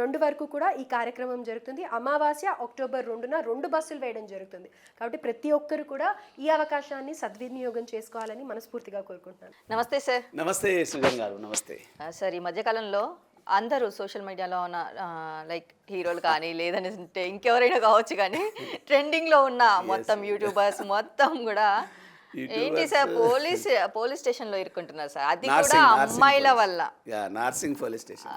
రెండు వరకు కూడా ఈ కార్యక్రమం జరుగుతుంది. అమావాస్య అక్టోబర్ రెండున రెండు బస్సులు వేయడం జరుగుతుంది. కాబట్టి ప్రతి ఒక్కరు కూడా ఈ అవకాశాన్ని సద్వినియోగం చేసుకోవాలని మనస్ఫూర్తిగా కోరుకుంటున్నాను. నమస్తే సార్ నమస్తే సృజన్ గారు. నమస్తే. సార్ ఈ మధ్యకాలంలో అందరూ సోషల్ మీడియాలో ఉన్న లైక్ హీరోలు కానీ లేదంటే ఇంకెవరైనా కావచ్చు కానీ ట్రెండింగ్లో ఉన్న మొత్తం యూట్యూబర్స్ మొత్తం కూడా ఏంటి సార్? పోలీస్ పోలీస్ స్టేషన్లో ఇరుక్కుంటున్నారు సార్. అది కూడా అమ్మాయిల. వల్ల. నార్సింగ్ పోలీస్ స్టేషన్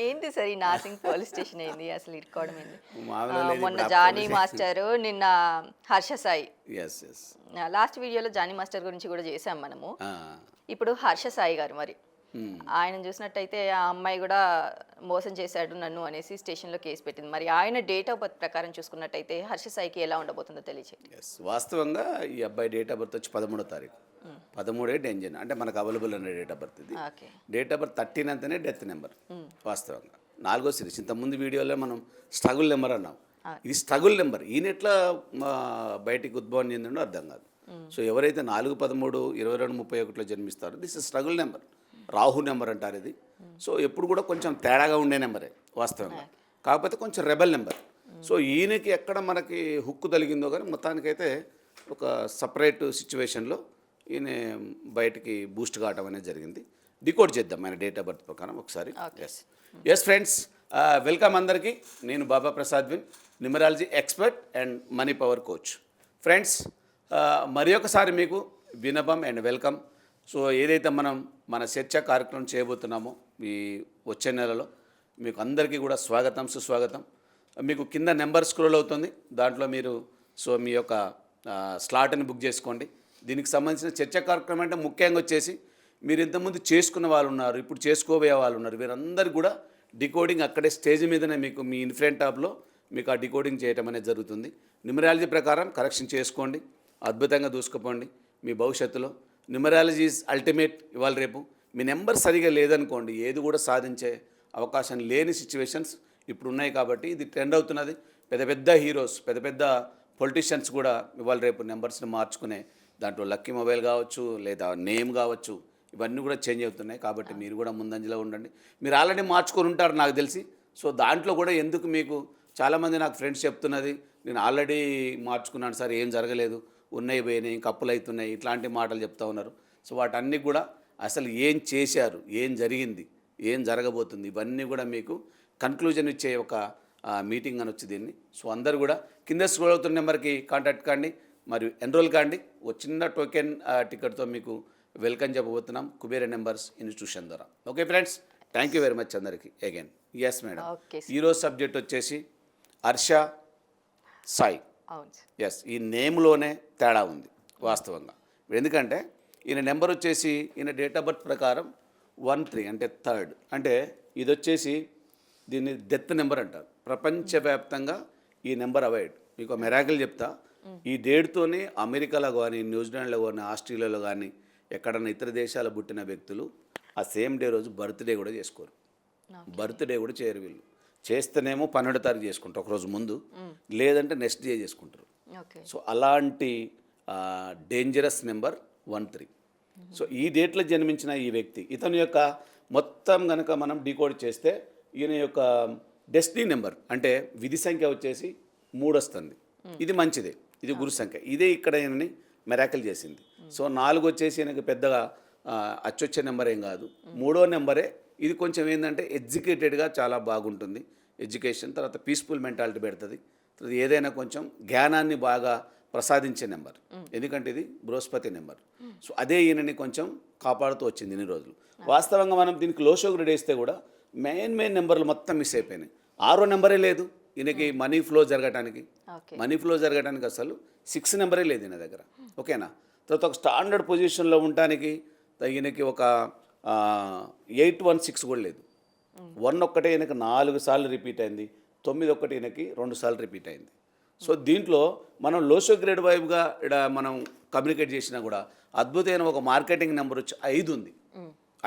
ఏంటి సార్ ఈ నార్సింగ్ పోలీస్ స్టేషన్ ఏంది? అసలు ఇరుక్కోవడం ఏంది? మొన్న జానీ మాస్టర్ నిన్న హర్ష సాయి. లాస్ట్ వీడియోలో జానీ మాస్టర్ గురించి కూడా చేసాం మనము. ఇప్పుడు హర్ష సాయి గారు మరి. ఆయన చూసినట్టయితే ఆ అమ్మాయి కూడా మోసం చేశాడు నన్ను అనేసి స్టేషన్లో కేసు పెట్టింది. మరి ఆయన డేట్ ఆఫ్ బర్త్ ప్రకారం చూసుకున్నట్టయితే హర్ష సాయికి ఎలా ఉండబోతుందో తెలియచేయండి. వాస్తవంగా ఈ అబ్బాయి డేట్ ఆఫ్ బర్త్ వచ్చి పదమూడో తారీఖు. పదమూడే డెంజన్ అంటే మనకు అవైలబుల్ ఉన్న డేట్ ఆఫ్ బర్త్ ఇది. డేట్ ఆఫ్ బర్త్ థర్టీన్ అంతనే డెత్ నెంబర్ వాస్తవంగా. నాలుగో సిరీస్. ఇంతకుముందు వీడియోలో మనం స్ట్రగుల్ నెంబర్ అన్నాం. ఇది స్ట్రగుల్ నెంబర్ ఈయన ఎట్లా బయటికి ఉద్భవం చెందిండో అర్థం కాదు. సో ఎవరైతే నాలుగు పదమూడు ఇరవై రెండు ముప్పై ఒకటిలో జన్మిస్తారో this is struggle number Rahu number అంటారు ఇది. సో ఎప్పుడు కూడా కొంచెం తేడాగా ఉండే నెంబరే వాస్తవంగా. కాకపోతే కొంచెం రెబల్ నెంబర్. సో ఈయనకి ఎక్కడ మనకి హుక్కు తగిలిందో కానీ మొత్తానికైతే ఒక సపరేట్ సిచ్యువేషన్లో ఈయన బయటికి బూస్ట్ కావడం అనేది జరిగింది. డికోడ్ చేద్దాం ఆయన డేట్ ఆఫ్ బర్త్ ప్రకారం ఒకసారి. ఎస్ ఎస్ ఫ్రెండ్స్ వెల్కమ్ అందరికీ. నేను Baba Prasad win numerology expert and money power coach. Friends మరి ఒకసారి మీకు వినపం అండ్ వెల్కమ్. సో ఏదైతే మనం మన చర్చ కార్యక్రమం చేయబోతున్నాము ఈ వచ్చే నెలలో. మీకు అందరికీ కూడా స్వాగతం సుస్వాగతం. మీకు కింద నెంబర్ స్క్రోల్ అవుతుంది. దాంట్లో మీరు సో మీ యొక్క స్లాట్ని బుక్ చేసుకోండి. దీనికి సంబంధించిన చర్చ కార్యక్రమం అంటే ముఖ్యంగా వచ్చేసి మీరు ఇంతకుముందు చేసుకున్న వాళ్ళు ఉన్నారు ఇప్పుడు చేసుకోబోయే వాళ్ళు ఉన్నారు. వీరందరూ కూడా డికోడింగ్ అక్కడే స్టేజ్ మీదనే మీకు మీ ఇన్ఫ్రెంట్ టాప్లో మీకు ఆ డికోడింగ్ చేయటం అనేది జరుగుతుంది. న్యూమరాలజీ ప్రకారం కరెక్షన్ చేసుకోండి అద్భుతంగా దూసుకుపోండి మీ భవిష్యత్తులో. న్యూమరాలజీ ఈజ్ అల్టిమేట్ ఇవాళ రేపు. మీ నెంబర్ సరిగా లేదనుకోండి ఏది కూడా సాధించే అవకాశం లేని సిచ్యువేషన్స్ ఇప్పుడు ఉన్నాయి కాబట్టి ఇది ట్రెండ్ అవుతున్నది. పెద్ద పెద్ద హీరోస్ పెద్ద పెద్ద పొలిటీషియన్స్ కూడా ఇవాళ రేపు నెంబర్స్ని మార్చుకునే దాంట్లో లక్కీ మొబైల్ కావచ్చు లేదా నేమ్ కావచ్చు ఇవన్నీ కూడా చేంజ్ అవుతున్నాయి. కాబట్టి మీరు కూడా ముందంజలో ఉండండి. మీరు ఆల్రెడీ మార్చుకొని ఉంటారు నాకు తెలిసి. సో దాంట్లో కూడా ఎందుకు మీకు చాలామంది నాకు ఫ్రెండ్స్ చెప్తున్నది నేను ఆల్రెడీ మార్చుకున్నాను సార్ ఏం జరగలేదు. ఉన్నాయి పోయినాయి ఇంకా అప్పులు అవుతున్నాయి ఇట్లాంటి మాటలు చెప్తా ఉన్నారు. సో వాటన్నీ కూడా అసలు ఏం చేశారు ఏం జరిగింది ఏం జరగబోతుంది ఇవన్నీ కూడా మీకు కన్క్లూజన్ ఇచ్చే ఒక మీటింగ్ అని వచ్చి దీన్ని. సో అందరు కూడా కింద స్క్రోల్ అవుతున్న నెంబర్కి కాంటాక్ట్ కాండి మరియు ఎన్రోల్ కాండి. ఓ చిన్న టోకెన్ టికెట్తో మీకు వెల్కమ్ చెప్పబోతున్నాం. కుబేర నెంబర్స్ ఇన్స్టిట్యూషన్ ద్వారా. Okay friends thank you very much అందరికీ. అగైన్ ఎస్ మేడం ఈరోజు సబ్జెక్ట్ వచ్చేసి హర్ష సాయి. ఎస్ ఈ నేమ్లోనే తేడా ఉంది వాస్తవంగా. ఎందుకంటే ఈయన నెంబర్ వచ్చేసి ఈయన డేట్ ఆఫ్ బర్త్ ప్రకారం వన్ త్రీ అంటే థర్డ్. అంటే ఇది వచ్చేసి దీన్ని డెత్ నెంబర్ అంటారు. ప్రపంచవ్యాప్తంగా ఈ నెంబర్ అవాయిడ్. మీకు మెరాకిల్ చెప్తా. ఈ డేట్తోనే అమెరికాలో కానీ న్యూజిలాండ్లో కానీ ఆస్ట్రేలియాలో కానీ ఎక్కడన్నా ఇతర దేశాల పుట్టిన వ్యక్తులు ఆ సేమ్ డే రోజు బర్త్డే కూడా చేసుకోరు. బర్త్డే కూడా చేయరు వీళ్ళు. చేస్తేనేమో పన్నెండో తారీఖు చేసుకుంటారు ఒకరోజు ముందు. లేదంటే నెక్స్ట్ డే చేసుకుంటారు. సో అలాంటి dangerous number one three so ఈ డేట్లో జన్మించిన ఈ వ్యక్తి ఇతని యొక్క మొత్తం కనుక మనం డీకోడ్ చేస్తే ఈయన యొక్క డెస్టినీ నెంబర్ అంటే విధి సంఖ్య వచ్చేసి మూడు వస్తుంది ఇది మంచిదే ఇది గురు సంఖ్య. ఇదే ఇక్కడ ఈయనని మెరాకిల్ చేసింది. సో నాలుగు వచ్చేసి ఈయనకి పెద్దగా అచ్చొచ్చే నెంబర్ ఏం కాదు. మూడో నెంబరే ఇది కొంచెం ఏంటంటే ఎడ్యుకేటెడ్గా చాలా బాగుంటుంది. ఎడ్యుకేషన్ తర్వాత పీస్ఫుల్ మెంటాలిటీ పెడుతుంది. తర్వాత ఏదైనా కొంచెం జ్ఞానాన్ని బాగా ప్రసాదించే నెంబర్. ఎందుకంటే ఇది బృహస్పతి నెంబర్. సో అదే ఈయనని కొంచెం కాపాడుతూ వచ్చింది ఇన్ని రోజులు. వాస్తవంగా మనం దీనికి లోషో గ్రేడ్ వేస్తే కూడా మెయిన్ మెయిన్ నెంబర్లు మొత్తం మిస్ అయిపోయినాయి. ఆరో నెంబరే లేదు ఈయనకి మనీ ఫ్లో జరగటానికి. మనీ ఫ్లో జరగడానికి అసలు సిక్స్ నెంబరే లేదు ఈయన దగ్గర. ఓకేనా? తర్వాత ఒక స్టాండర్డ్ పొజిషన్లో ఉండటానికి ఈయనకి ఒక ఎయిట్ వన్ సిక్స్ కూడా లేదు. వన్ ఒక్కటే ఈయనకి నాలుగు సార్లు రిపీట్ అయింది. తొమ్మిది ఒక్కటి ఈయనకి రెండు సార్లు రిపీట్ అయింది. సో దీంట్లో మనం లోసో గ్రేడ్ వైబ్గా ఇక్కడ మనం కమ్యూనికేట్ చేసినా కూడా అద్భుతమైన ఒక మార్కెటింగ్ నెంబర్ వచ్చి ఐదు ఉంది.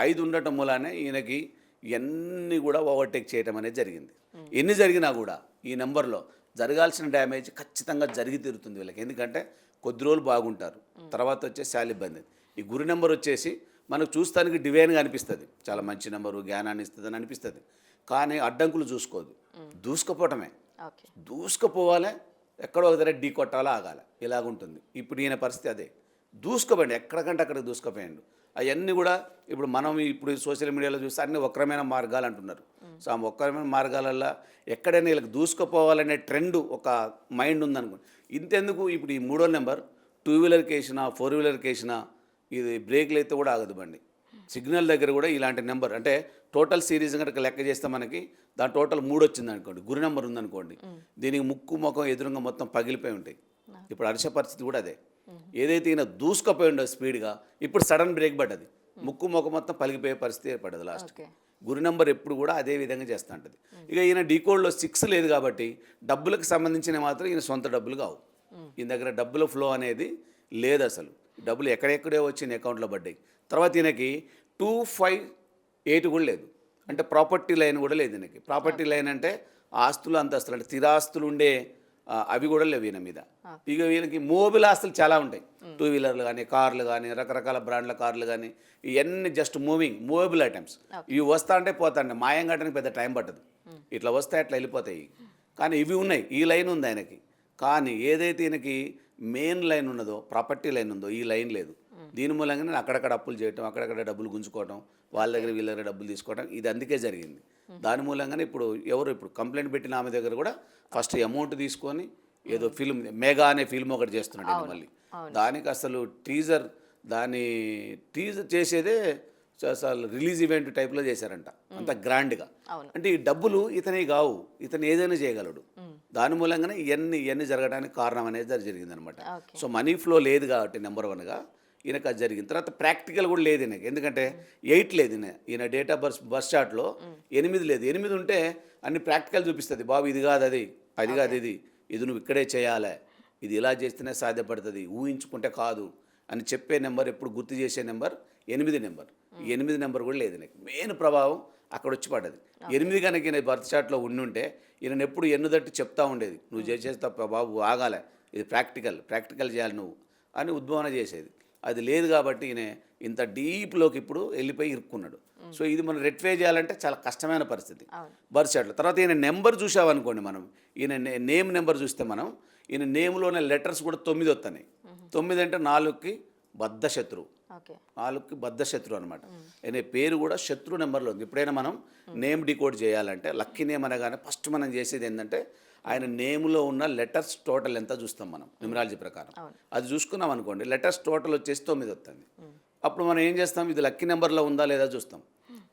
ఐదు ఉండటం మూలానే ఈయనకి ఇవన్నీ కూడా ఓవర్టేక్ చేయడం అనేది జరిగింది. ఎన్ని జరిగినా కూడా ఈ నెంబర్లో జరగాల్సిన డ్యామేజ్ ఖచ్చితంగా జరిగి తీరుతుంది వీళ్ళకి. ఎందుకంటే కొద్ది రోజులు బాగుంటారు. తర్వాత వచ్చే శాల ఇబ్బంది. ఈ గురి నెంబర్ వచ్చేసి మనకు చూస్తానికి డివైన్గా అనిపిస్తుంది. చాలా మంచి నెంబరు జ్ఞానాన్ని ఇస్తుంది అని అనిపిస్తుంది. కానీ అడ్డంకులు చూసుకోదు. దూసుకుపోవటమే. దూసుకుపోవాలి ఎక్కడో ఒక దగ్గర ఢీ కొట్టాలో ఆగాలి. ఇలాగుంటుంది. ఇప్పుడు ఈయన పరిస్థితి అదే. దూసుకుపోయండి. ఎక్కడికంటే అక్కడికి దూసుకుపోయండు. అవన్నీ కూడా ఇప్పుడు మనం ఇప్పుడు సోషల్ మీడియాలో చూస్తే అన్ని వక్రమైన మార్గాలు అంటున్నారు. సో ఆ వక్రమైన మార్గాలల్లో ఎక్కడైనా వీళ్ళకి దూసుకుపోవాలనే ట్రెండ్ ఒక మైండ్ ఉందనుకో ఇంతెందుకు ఇప్పుడు ఈ మూడో నెంబర్ టూ వీలర్కి వేసినా ఫోర్ వీలర్కి వేసినా ఇది బ్రేక్లు అయితే కూడా ఆగదు బండి. సిగ్నల్ దగ్గర కూడా ఇలాంటి నెంబర్ అంటే టోటల్ సిరీస్ కనుక లెక్క చేస్తే మనకి దాని టోటల్ మూడు వచ్చింది అనుకోండి గురి నెంబర్ ఉందనుకోండి దీనికి ముక్కు ముఖం ఎదురుగా మొత్తం పగిలిపోయి ఉంటాయి. ఇప్పుడు హర్ష పరిస్థితి కూడా అదే. ఏదైతే ఈయన దూసుకుపోయి ఉండదు స్పీడ్గా ఇప్పుడు సడన్ బ్రేక్ పడ్డది. ముక్కు ముఖం మొత్తం పలిగిపోయే పరిస్థితి ఏర్పడ్డది లాస్ట్. గురి నెంబర్ ఎప్పుడు కూడా అదే విధంగా చేస్తూ ఉంటుంది. ఇక ఈయన డీకోడ్లో సిక్స్ లేదు కాబట్టి డబ్బులకు సంబంధించిన మాత్రం ఈయన సొంత డబ్బులు కావు. ఈయన దగ్గర డబ్బుల ఫ్లో అనేది లేదు అసలు. డబ్బులు ఎక్కడెక్కడే వచ్చి ఈయన అకౌంట్లో పడ్డాయి. తర్వాత ఈయనకి టూ ఫైవ్ ఎయిట్ కూడా లేదు. అంటే ప్రాపర్టీ లైన్ కూడా లేదు ఈయనకి. ప్రాపర్టీ లైన్ అంటే ఆస్తులు అంతస్తులు అంటే స్థిరాస్తులు ఉండే అవి కూడా లేవు ఈయన మీద. ఇక వీళ్ళకి మూవబుల్ ఆస్తులు చాలా ఉంటాయి. టూ వీలర్లు కానీ కార్లు కానీ రకరకాల బ్రాండ్ల కార్లు కానీ ఇవన్నీ జస్ట్ మూవింగ్ మూవబుల్ ఐటమ్స్ ఇవి వస్తా అంటే పోతా అంటే మాయం కట్టడానికి పెద్ద టైం పట్టదు. ఇట్లా వస్తే అట్లా వెళ్ళిపోతాయి. కానీ ఇవి ఉన్నాయి. ఈ లైన్ ఉంది ఆయనకి. కానీ ఏదైతే ఈయనకి మెయిన్ లైన్ ఉన్నదో ప్రాపర్టీ లైన్ ఉందో ఈ లైన్ లేదు. దీని మూలంగా నేను అక్కడక్కడ అప్పులు చేయటం అక్కడక్కడ డబ్బులు గుంజుకోవటం వాళ్ళ దగ్గర వీళ్ళ దగ్గర డబ్బులు తీసుకోవడం ఇది అందుకే జరిగింది. దాని మూలంగానే ఇప్పుడు ఎవరు ఇప్పుడు కంప్లైంట్ పెట్టిన ఆమె దగ్గర కూడా ఫస్ట్ అమౌంట్ తీసుకొని ఏదో ఫిల్మ్ మెగా అనే ఫిల్మ్ ఒకటి చేస్తున్నాడు మళ్ళీ. దానికి అసలు టీజర్ దాని టీజర్ చేసేదే అసలు రిలీజ్ ఈవెంట్ టైప్లో చేశారంట అంత గ్రాండ్గా. అంటే ఈ డబ్బులు ఇతనే కావు ఇతను ఏదైనా చేయగలడు. దాని మూలంగానే ఇవన్నీ ఇవన్నీ జరగడానికి కారణం అనేది జరిగింది అనమాట. సో మనీ ఫ్లో లేదు కాబట్టి నెంబర్ వన్గా ఈయనకు అది జరిగింది. తర్వాత ప్రాక్టికల్ కూడా లేదు ఈయనకి. ఎందుకంటే ఎయిట్ లేదు ఈయన. ఈయన డేట్ ఆఫ్ బర్త్ బస్ చార్ట్లో ఎనిమిది లేదు. ఎనిమిది ఉంటే అన్ని ప్రాక్టికల్ చూపిస్తుంది. బాబు ఇది కాదు అది. అది కాదు ఇది. ఇది నువ్వు ఇక్కడే చేయాలి. ఇది ఇలా చేస్తేనే సాధ్యపడుతుంది. ఊహించుకుంటే కాదు అని చెప్పే నెంబర్ ఎప్పుడు గుర్తు చేసే నెంబర్ ఎనిమిది నెంబర్. ఈ ఎనిమిది నెంబర్ కూడా లేదు నాకు మెయిన్ ప్రభావం అక్కడ వచ్చి పడ్డది ఎనిమిది కనుక ఈయన బర్త్ చార్ట్లో ఉండి ఉంటే ఈయన ఎప్పుడు ఎన్నుదట్టి చెప్తా ఉండేది. నువ్వు చేసేది తప్ప బాబు ఆగాలే. ఇది ప్రాక్టికల్ ప్రాక్టికల్ చేయాలి నువ్వు అని ఉద్భవన చేసేది. అది లేదు కాబట్టి ఈయన ఇంత డీప్లోకి ఇప్పుడు వెళ్ళిపోయి ఇరుక్కున్నాడు. సో ఇది మనం రెట్వే చేయాలంటే చాలా కష్టమైన పరిస్థితి. బర్త్ చార్ట్లో. తర్వాత ఈయన నెంబర్ చూసామనుకోండి మనం. ఈయన నేమ్ నెంబర్ చూస్తే మనం ఈయన నేమ్లోనే లెటర్స్ కూడా తొమ్మిది వస్తున్నాయి తొమ్మిది అంటే నాలుగుకి బద్ధ శత్రువు నాలుగుకి బద్ధ శత్రు అనమాట అనే పేరు కూడా శత్రు నెంబర్లో ఉంది. ఎప్పుడైనా మనం నేమ్ డికోడ్ చేయాలంటే లక్కీ నేమ్ అనగానే ఫస్ట్ మనం చేసేది ఏంటంటే ఆయన నేమ్లో ఉన్న లెటర్స్ టోటల్ ఎంత చూస్తాం మనం న్యూమరాలజీ ప్రకారం. అది చూసుకున్నాం అనుకోండి లెటర్స్ టోటల్ వచ్చేసి తొమ్మిది వస్తుంది. అప్పుడు మనం ఏం చేస్తాం? ఇది లక్కీ నెంబర్లో ఉందా లేదా చూస్తాం.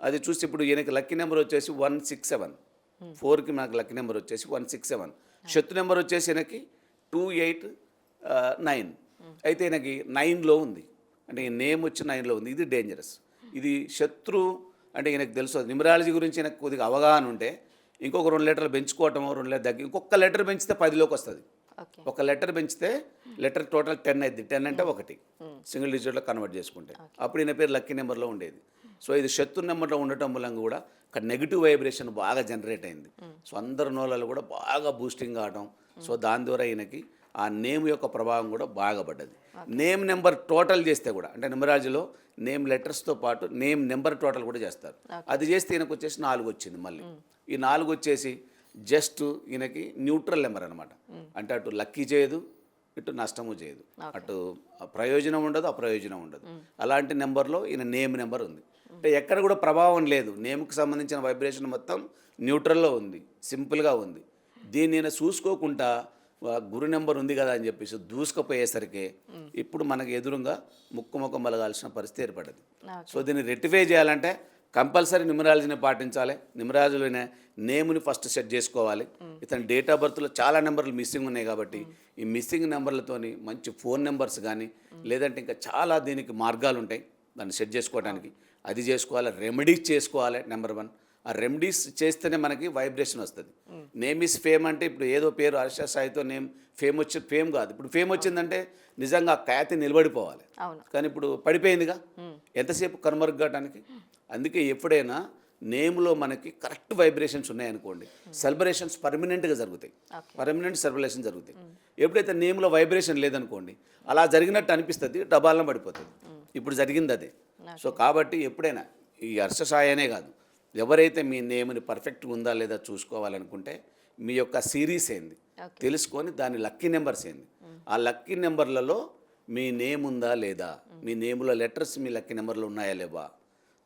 అది చూసి ఇప్పుడు ఈయనకి లక్కీ నెంబర్ వచ్చేసి వన్ సిక్స్ సెవెన్. ఫోర్కి మనకు లక్కీ నెంబర్ వచ్చేసి వన్ సిక్స్ సెవెన్. శత్రు నెంబర్ వచ్చేసి ఈయనకి టూ ఎయిట్ నైన్. అయితే ఈయనకి నైన్లో ఉంది. అంటే ఈ నేమ్ వచ్చి నైన్లో ఉంది. ఇది డేంజరస్ ఇది శత్రు అంటే ఈయనకు తెలుసు. న్యూమరాలజీ గురించి ఈయనకు కొద్దిగా అవగాహన ఉంటే ఇంకొక రెండు లెటర్లు పెంచుకోవటమో రెండు లెటర్ తగ్గి ఇంకొక లెటర్ పెంచితే పదిలోకి వస్తుంది. ఒక లెటర్ పెంచితే లెటర్ టోటల్ టెన్ అయింది టెన్ అంటే ఒకటి. సింగిల్ డిజిట్లో కన్వర్ట్ చేసుకుంటే. అప్పుడు ఈయన పేరు లక్కీ నెంబర్లో ఉండేది. సో ఇది శత్రు నెంబర్లో ఉండటం మూలంగా కూడా అక్కడ నెగిటివ్ వైబ్రేషన్ బాగా జనరేట్ అయింది. సో అందరి నోళ్ళలో కూడా బాగా బూస్టింగ్ కావడం సో దాని ద్వారా ఈయనకి ఆ నేమ్ యొక్క ప్రభావం కూడా బాగా పడ్డది. నేమ్ నెంబర్ టోటల్ చేస్తే కూడా అంటే న్యూమరాలజీలో నేమ్ లెటర్స్తో పాటు నేమ్ నెంబర్ టోటల్ కూడా చేస్తారు. అది చేస్తే ఈయనకు వచ్చేసి నాలుగు వచ్చింది మళ్ళీ. ఈ నాలుగు వచ్చేసి జస్ట్ ఈయనకి న్యూట్రల్ నెంబర్ అనమాట అంటే అటు లక్కీ చేయదు ఇటు నష్టము చేయదు. అటు ప్రయోజనం ఉండదు అప్రయోజనం ఉండదు. అలాంటి నెంబర్లో ఈయన నేమ్ నెంబర్ ఉంది. అంటే ఎక్కడ కూడా ప్రభావం లేదు. నేమ్కి సంబంధించిన వైబ్రేషన్ మొత్తం న్యూట్రల్లో ఉంది సింపుల్గా ఉంది. దీన్ని ఈయన చూసుకోకుండా "వా, గురు నెంబర్ ఉంది కదా అని చెప్పేసి దూసుకుపోయేసరికి ఇప్పుడు మనకి ఎదురుగా ముక్కు ముఖం మలగాల్సిన పరిస్థితి ఏర్పడ్డది సో దీన్ని రెక్టిఫై చేయాలంటే కంపల్సరీ న్యూమరాలజీని పాటించాలి. న్యూమరాలజీలోనే నేమ్ని ఫస్ట్ సెట్ చేసుకోవాలి. ఇతని డేట్ ఆఫ్ బర్త్లో చాలా నెంబర్లు మిస్సింగ్ ఉన్నాయి కాబట్టి ఈ మిస్సింగ్ నెంబర్లతోని మంచి ఫోన్ నెంబర్స్ కానీ లేదంటే ఇంకా చాలా దీనికి మార్గాలు ఉంటాయి దాన్ని సెట్ చేసుకోవడానికి అది చేసుకోవాలి రెమెడీస్ చేసుకోవాలి నెంబర్ వన్ ఆ రెమెడీస్ చేస్తేనే మనకి వైబ్రేషన్ వస్తుంది. నేమ్ ఇస్ ఫేమ్ అంటే ఇప్పుడు ఏదో పేరు హర్ష సాయితో నేమ్ ఫేమ్ వచ్చి ఫేమ్ కాదు. ఇప్పుడు ఫేమ్ వచ్చిందంటే నిజంగా ఆ ఖ్యాతి నిలబడిపోవాలి. కానీ ఇప్పుడు పడిపోయిందిగా? ఎంతసేపు కనుమరుగడానికి అందుకే ఎప్పుడైనా నేమ్లో మనకి కరెక్ట్ వైబ్రేషన్స్ ఉన్నాయనుకోండి సెలబ్రేషన్స్ పర్మనెంట్గా జరుగుతాయి. పర్మనెంట్ సెలబ్రేషన్ జరుగుతాయి. ఎప్పుడైతే నేమ్లో వైబ్రేషన్ లేదనుకోండి అలా జరిగినట్టు అనిపిస్తుంది డబాలను పడిపోతుంది. ఇప్పుడు జరిగింది అదే. సో కాబట్టి ఎప్పుడైనా ఈ హర్ష సాయనే కాదు ఎవరైతే మీ నేమ్ని పర్ఫెక్ట్గా ఉందా లేదా చూసుకోవాలనుకుంటే మీ యొక్క సిరీస్ ఏంది? తెలుసుకొని దాని లక్కీ నెంబర్స్ ఏంది? ఆ లక్కీ నెంబర్లలో మీ నేమ్ ఉందా లేదా? మీ నేమ్లో లెటర్స్ మీ లక్కీ నెంబర్లో ఉన్నాయా లేవా?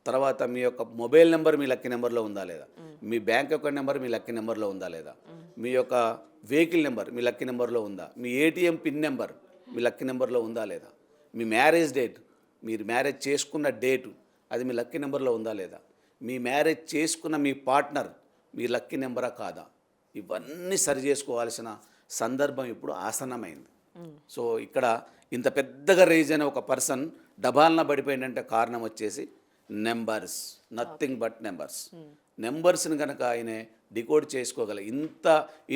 తర్వాత మీ యొక్క మొబైల్ నెంబర్ మీ లక్కీ నెంబర్లో ఉందా లేదా? మీ బ్యాంక్ అకౌంట్ నెంబర్ మీ లక్కీ నెంబర్లో ఉందా లేదా? మీ యొక్క వెహికల్ నెంబర్ మీ లక్కీ నెంబర్లో ఉందా? మీ ఏటీఎం పిన్ నెంబర్ మీ లక్కీ నెంబర్లో ఉందా లేదా? మీ మ్యారేజ్ డేట్ మీరు మ్యారేజ్ చేసుకున్న డేటు అది మీ లక్కీ నెంబర్లో ఉందా లేదా? మీ మ్యారేజ్ చేసుకున్న మీ పార్ట్నర్ మీ లక్కీ నెంబరా కాదా? ఇవన్నీ సరి చేసుకోవాల్సిన సందర్భం ఇప్పుడు ఆసన్నమైంది. సో ఇక్కడ ఇంత పెద్దగా రేజ్ అయిన ఒక పర్సన్ డబాల్న పడిపోయిందంటే కారణం వచ్చేసి నెంబర్స్ నథింగ్ బట్ నెంబర్స్ నెంబర్స్ని కనుక ఆయన డికోడ్ చేసుకోగల ఇంత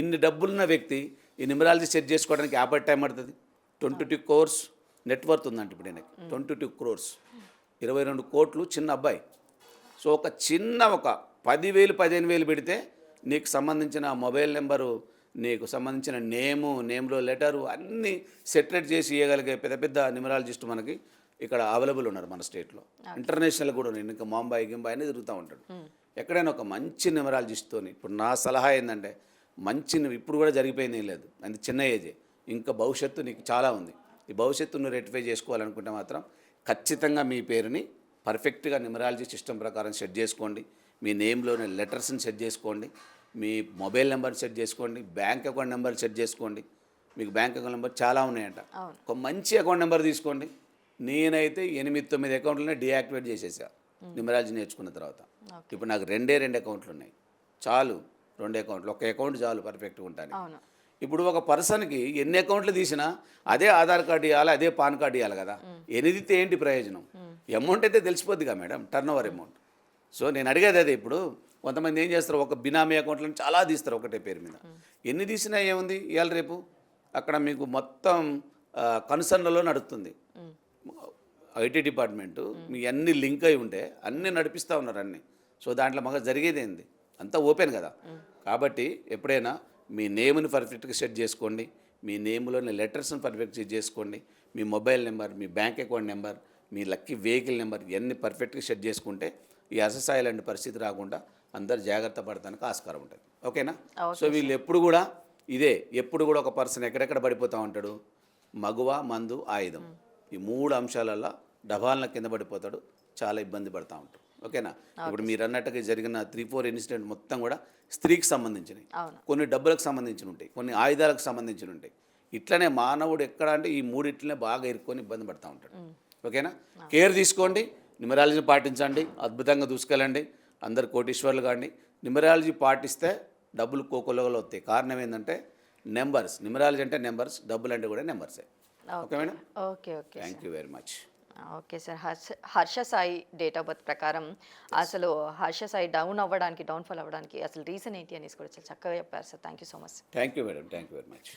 ఇన్ని డబ్బులున్న వ్యక్తి ఈ న్యూమరాలజీ సెట్ చేసుకోవడానికి యాభై టైం పడుతుంది. ట్వంటీ టూ కోర్స్ నెట్వర్త్ ఉందంట ఇప్పుడు ఆయనకి ట్వంటీ టూ క్రోర్స్ ఇరవై రెండు కోట్లు చిన్న అబ్బాయి. సో ఒక చిన్న ఒక పదివేలు పదిహేను వేలు పెడితే నీకు సంబంధించిన మొబైల్ నెంబరు నీకు సంబంధించిన నేము నేమ్లో లెటరు అన్నీ సెటరేట్ చేసి ఇవ్వగలిగే పెద్ద పెద్ద న్యూమరాలజిస్ట్ మనకి ఇక్కడ అవైలబుల్ ఉన్నారు మన స్టేట్లో. ఇంటర్నేషనల్ కూడా ఉన్నాయి. ఇంకా ముంబై గింబాయి అని తిరుగుతూ ఉంటాడు. ఎక్కడైనా ఒక మంచి న్యూమరాలజిస్ట్తోని ఇప్పుడు నా సలహా ఏంటంటే మంచి ఇప్పుడు కూడా జరిగిపోయింది ఏం లేదు. అది చిన్న ఏజే. ఇంకా భవిష్యత్తు నీకు చాలా ఉంది. ఈ భవిష్యత్తును రెక్టిఫై చేసుకోవాలనుకుంటే మాత్రం ఖచ్చితంగా మీ పేరుని పర్ఫెక్ట్గా న్యూమరాలజీ సిస్టమ్ ప్రకారం సెట్ చేసుకోండి. మీ నేమ్లోని లెటర్స్ని సెట్ చేసుకోండి. మీ మొబైల్ నెంబర్ సెట్ చేసుకోండి. బ్యాంక్ అకౌంట్ నెంబర్ సెట్ చేసుకోండి. మీకు బ్యాంక్ అకౌంట్ నెంబర్ చాలా ఉన్నాయంట. ఒక మంచి అకౌంట్ నెంబర్ తీసుకోండి. నేనైతే ఎనిమిది తొమ్మిది అకౌంట్లనే డియాక్టివేట్ చేసేసా. న్యూమరాలజీ నేర్చుకున్న తర్వాత. ఇప్పుడు నాకు రెండే రెండు అకౌంట్లు ఉన్నాయి. చాలు. రెండు అకౌంట్లు. ఒక అకౌంట్ చాలు పర్ఫెక్ట్గా ఉంటాను ఇప్పుడు ఒక పర్సన్కి ఎన్ని అకౌంట్లు తీసినా అదే ఆధార్ కార్డు ఇవ్వాలి అదే పాన్ కార్డు ఇవ్వాలి కదా. ఎనిదితే ఏంటి ప్రయోజనం? అమౌంట్ అయితే తెలిసిపోద్దిగా madam turn over amount so నేను అడిగేది అదే ఇప్పుడు కొంతమంది ఏం చేస్తారు ఒక బినామీ అకౌంట్లను చాలా తీస్తారు ఒకటే పేరు మీద. ఎన్ని తీసినా ఏముంది? ఇవాళ రేపు అక్కడ మీకు మొత్తం కన్సర్న్లో నడుస్తుంది. ఐటీ డిపార్ట్మెంట్ మీ అన్ని లింక్ అయి ఉంటే అన్నీ నడిపిస్తూ ఉన్నారు అన్ని. సో దాంట్లో మాకు జరిగేది ఏంది? అంతా ఓపెన్ కదా. కాబట్టి ఎప్పుడైనా మీ నేమ్ని పర్ఫెక్ట్గా సెట్ చేసుకోండి. మీ నేమ్లోని లెటర్స్ని పర్ఫెక్ట్ సెట్ చేసుకోండి. మీ మొబైల్ నెంబర్ మీ బ్యాంక్ అకౌంట్ నెంబర్ మీ లక్కీ వెహికల్ నెంబర్ ఇవన్నీ పర్ఫెక్ట్గా సెట్ చేసుకుంటే ఈ అససాయి లాంటి పరిస్థితి రాకుండా అందరు జాగ్రత్త పడటానికి ఆస్కారం ఉంటుంది. ఓకేనా? సో వీళ్ళు ఎప్పుడు కూడా ఇదే ఎప్పుడు కూడా ఒక పర్సన్ ఎక్కడెక్కడ పడిపోతూ ఉంటాడు? మగువ మందు ఆయుధం. ఈ మూడు అంశాలలో డబాలన కింద పడిపోతాడు. చాలా ఇబ్బంది పడతా ఉంటాడు. ఓకేనా? ఇప్పుడు మీరు అన్నట్టుగా జరిగిన త్రీ ఫోర్ ఇన్సిడెంట్ మొత్తం కూడా స్త్రీకి సంబంధించినవి. కొన్ని డబ్బులకు సంబంధించి ఉంటాయి కొన్ని ఆయుధాలకు సంబంధించి ఉంటాయి. ఇట్లనే మానవుడు ఎక్కడ అంటే ఈ మూడిట్లనే బాగా ఇరుక్కొని ఇబ్బంది పడతా ఉంటాడు. ఓకేనా? కేర్ తీసుకోండి న్యూమరాలజీని పాటించండి అద్భుతంగా దూసుకెళ్ళండి అందరు కోటీశ్వర్లు కాండి. న్యూమరాలజీ పాటిస్తే డబ్బులు కోకొలగలు వస్తాయి. కారణం ఏంటంటే నెంబర్స్ న్యూమరాలజీ అంటే నెంబర్స్ డబ్బులు అంటే కూడా నెంబర్సే okay madam? Okay okay thank you very much okay sir. Harsha Harsha Sai date of birth ప్రకారం అసలు హర్ష సాయి డౌన్ అవ్వడానికి డౌన్ఫాల్ అవ్వడానికి అసలు రీజన్ ఏంటి అనేసి కూడా చాలా చక్కగా చెప్పారు sir. Thank you so much thank you madam thank you very much